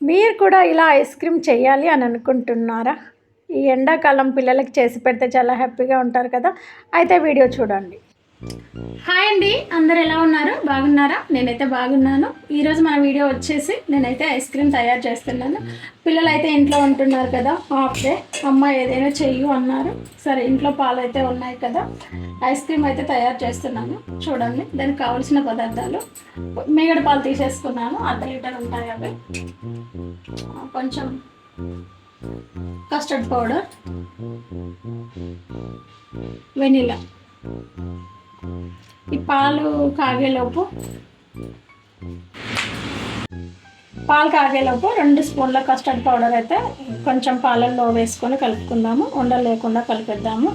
మీరు కూడా ఇలా ఐస్ క్రీమ్ చేయాలి అని అనుకుంటున్నారా? ఈ ఎండాకాలం పిల్లలకి చేసి పెడితే చాలా హ్యాపీగా ఉంటారు కదా. అయితే వీడియో చూడండి. హాయ్ అండి అందరు ఎలా ఉన్నారు? బాగున్నారా? నేనైతే బాగున్నాను. ఈరోజు మన వీడియో వచ్చేసి నేనైతే ఐస్ క్రీమ్ తయారు చేస్తున్నాను. పిల్లలు అయితే ఇంట్లో ఉంటున్నారు కదా హాఫ్ డే. అమ్మ ఏదైనా చెయ్యు అన్నారు. సరే ఇంట్లో పాలు అయితే ఉన్నాయి కదా. ఐస్ క్రీమ్ అయితే తయారు చేస్తున్నాను. చూడండి దానికి కావాల్సిన పదార్థాలు. మీగడ పాలు తీసేసుకున్నాను. అర్ధ లీటర్ ఉంటాయి అవి. కొంచెం కస్టర్డ్ పౌడర్. వెనిలా. ఈ పాలు కాగేలోపు. పాలు కాగేలోపు రెండు స్పూన్ల కస్టర్డ్ పౌడర్ అయితే కొంచెం పాలల్లో వేసుకొని కలుపుకుందాము. ఉండలు లేకుండా కలిపేద్దాము.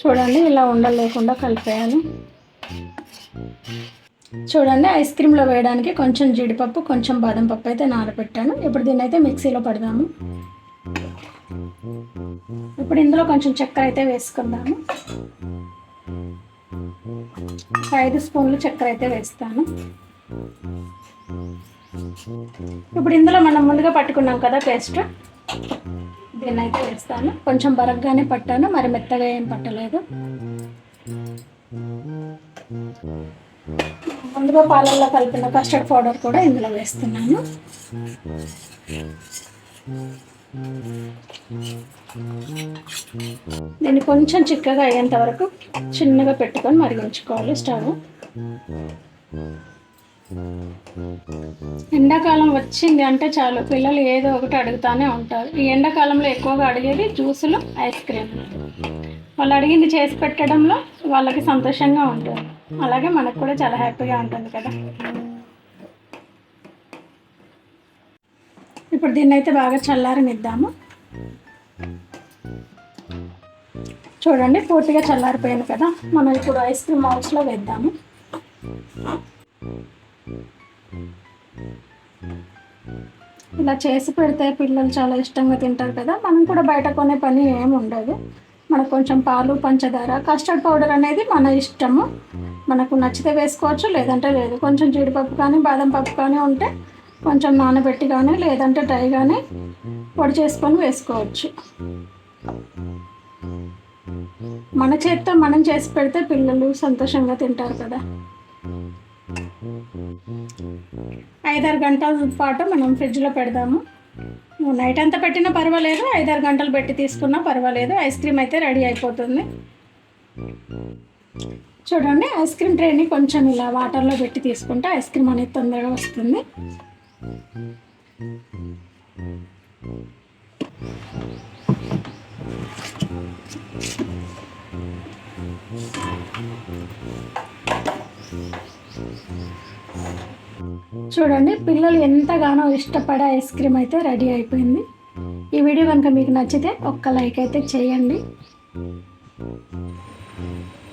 చూడండి ఇలా ఉండలు లేకుండా కలిపేయాలి. చూడండి ఐస్ క్రీమ్లో వేయడానికి కొంచెం జీడిపప్పు కొంచెం బాదం పప్పు అయితే నానబెట్టాను. ఇప్పుడు దీన్ని అయితే మిక్సీలో పడదాము. ఇప్పుడు ఇందులో కొంచెం చక్కెర అయితే వేసుకుందాము. ఐదు స్పూన్లు చక్కెర అయితే వేస్తాను. ఇప్పుడు ఇందులో మనం ముందుగా పట్టుకున్నాం కదా పేస్ట్. దీన్ని అయితే వేస్తాను. కొంచెం బరగ్గానే పట్టాను మరి మెత్తగా ఏం పట్టలేదు. ముందుగా పాలల్లో కలిపిన కస్టర్డ్ పౌడర్ కూడా ఇందులో వేస్తున్నాను. దీన్ని కొంచెం చిక్కగా అయ్యేంత వరకు చిన్నగా పెట్టుకొని మరిగించుకోవాలి స్టవ్. ఎండాకాలం వచ్చింది అంటే చాలు. పిల్లలు ఏదో ఒకటి అడుగుతానే ఉంటారు. ఈ ఎండాకాలంలో ఎక్కువగా అడిగేది జ్యూసులు ఐస్ క్రీమ్. వాళ్ళు అడిగింది చేసి పెట్టడంలో వాళ్ళకి సంతోషంగా ఉంటుంది. అలాగే మనకు కూడా చాలా హ్యాపీగా ఉంటుంది కదా. ఇప్పుడు దీన్ని అయితే బాగా చల్లారనిద్దాము. చూడండి పూర్తిగా చల్లారిపోయింది కదా. మనం ఇప్పుడు ఐస్ క్రీమ్ మౌల్స్లో వేద్దాము. ఇలా చేసి పెడితే పిల్లలు చాలా ఇష్టంగా తింటారు కదా. మనం కూడా బయట కొనే పని ఏమి ఉండదు. మనకు కొంచెం పాలు పంచదార కస్టర్డ్ పౌడర్ అనేది మన ఇష్టము. మనకు నచ్చితే వేసుకోవచ్చు లేదంటే లేదు. కొంచెం జీడిపప్పు కానీ బాదం పప్పు కానీ ఉంటే కొంచెం నానబెట్టి కానీ లేదంటే డ్రై కానీ పొడి చేసుకొని వేసుకోవచ్చు. మన చేతితో మనం చేసి పెడితే పిల్లలు సంతోషంగా తింటారు కదా. ఐదారు గంటల పాటు మనం ఫ్రిడ్జ్లో పెడదాము. నైట్ అంతా పెట్టినా పర్వాలేదు ఐదారు గంటలు పెట్టి తీసుకున్నా పర్వాలేదు. ఐస్ క్రీమ్ అయితే రెడీ అయిపోతుంది. చూడండి ఐస్ క్రీమ్ ట్రేని కొంచెం ఇలా వాటర్లో పెట్టి తీసుకుంటే ఐస్ క్రీమ్ అనేది తొందరగా వస్తుంది. చూడండి పిల్లలు ఎంతగానో ఇష్టపడే ఐస్ క్రీమ్ అయితే రెడీ అయిపోయింది. ఈ వీడియో కనుక మీకు నచ్చితే ఒక్క లైక్ అయితే చేయండి.